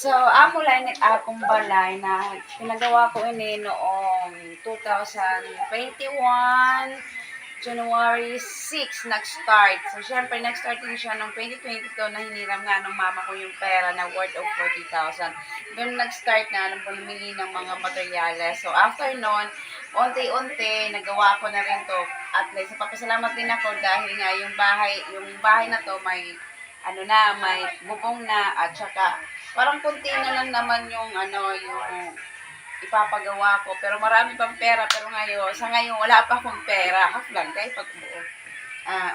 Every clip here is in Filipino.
So, amo ni akong balay na pinagawa ko ini noong 2021 January 6 nag-start. So, syempre, nag-start din siya noong 2022 na hiniram nga ng mama ko yung pera na worth of 40,000. Doon nag-start na nung pumili ng mga materyales. So, after noon, unti-unti, nagawa ko na rin to. At least, papasalamat din ako dahil nga yung bahay, yung bahay na to may ano na, may bubong na at saka parang kunti na lang naman yung ano, yung ipapagawa ko. Pero marami pang pera. Pero ngayon, sa ngayon, wala pa akong pera. Half lang kayo pagbuo. Ah,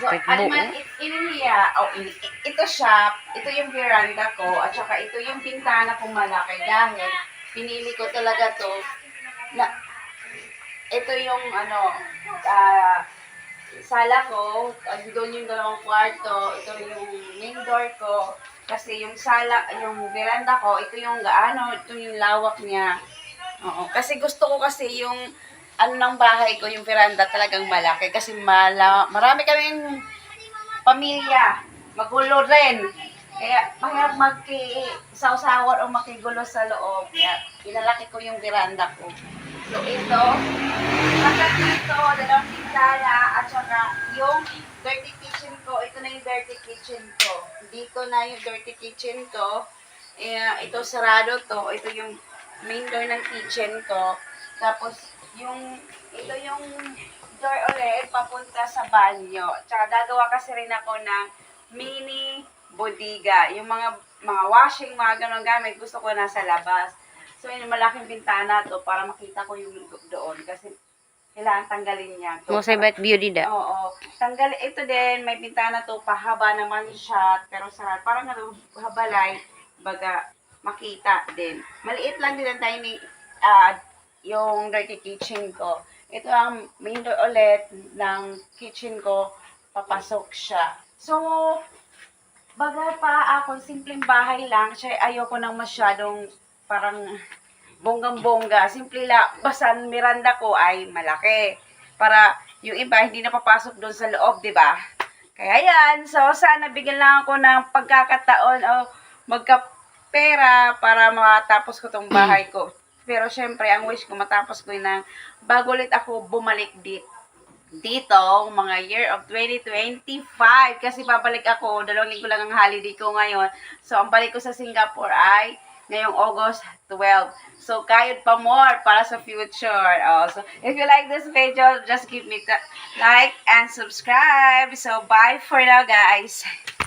so, Kapit ano man, it, iniya, oh, ini, ito siya, ito yung veranda ko, at saka ito yung pintana kong malaki dahil pinili ko talaga to na ito yung ano, ah, sala ko, at doon yung dalawang kwarto, ito yung main door ko, kasi yung sala, yung veranda ko, ito yung gaano, ito yung lawak niya. Oo, kasi gusto ko kasi yung ano ng bahay ko, yung veranda talagang malaki, kasi mala, marami kaming pamilya, magulo rin. Kaya mahirap magki-sawsawan o makigulo sa loob. Kaya pinalaki ko yung veranda ko. So ito, hanggang dito, dalawang pintana, at saka yung dirty kitchen ko, ito na yung dirty kitchen ko. Dito na yung dirty kitchen ko. Eh, ito sarado to, ito yung main door ng kitchen ko. Tapos, yung, ito yung door ulit, papunta sa banyo. Tsaka gagawa kasi rin ako ng mini bodega. Yung mga mga washing, mga ganun gamit, gusto ko nasa labas. So, yun, malaking bintana to para makita ko yung doon. Kasi, kailangan tanggalin niya. to. Mo sa bet view dida. Oo. Tanggal, ito din, may bintana to, pahaba naman siya, pero sarap. Parang ano, habalay, baga, makita din. Maliit lang din ang tiny, ah, yung dirty kitchen ko. Ito ang main door ulit ng kitchen ko, papasok siya. So, baga pa ako, simpleng bahay lang, siya ayoko nang masyadong parang bonggang-bongga. Simple lang, basta ang miranda ko ay malaki. Para yung iba hindi na papasok doon sa loob, di ba? Kaya yan, so sana bigyan lang ako ng pagkakataon o magkapera para matapos ko tong bahay ko. Pero syempre, ang wish ko matapos ko ng bago ulit ako bumalik dito dito, mga year of 2025. Kasi babalik ako, dalawang linggo lang ang holiday ko ngayon. So, ang balik ko sa Singapore ay ngayong August 12. So, kayod pa more para sa future. Oh, so, if you like this video, just give me like and subscribe. So, bye for now, guys.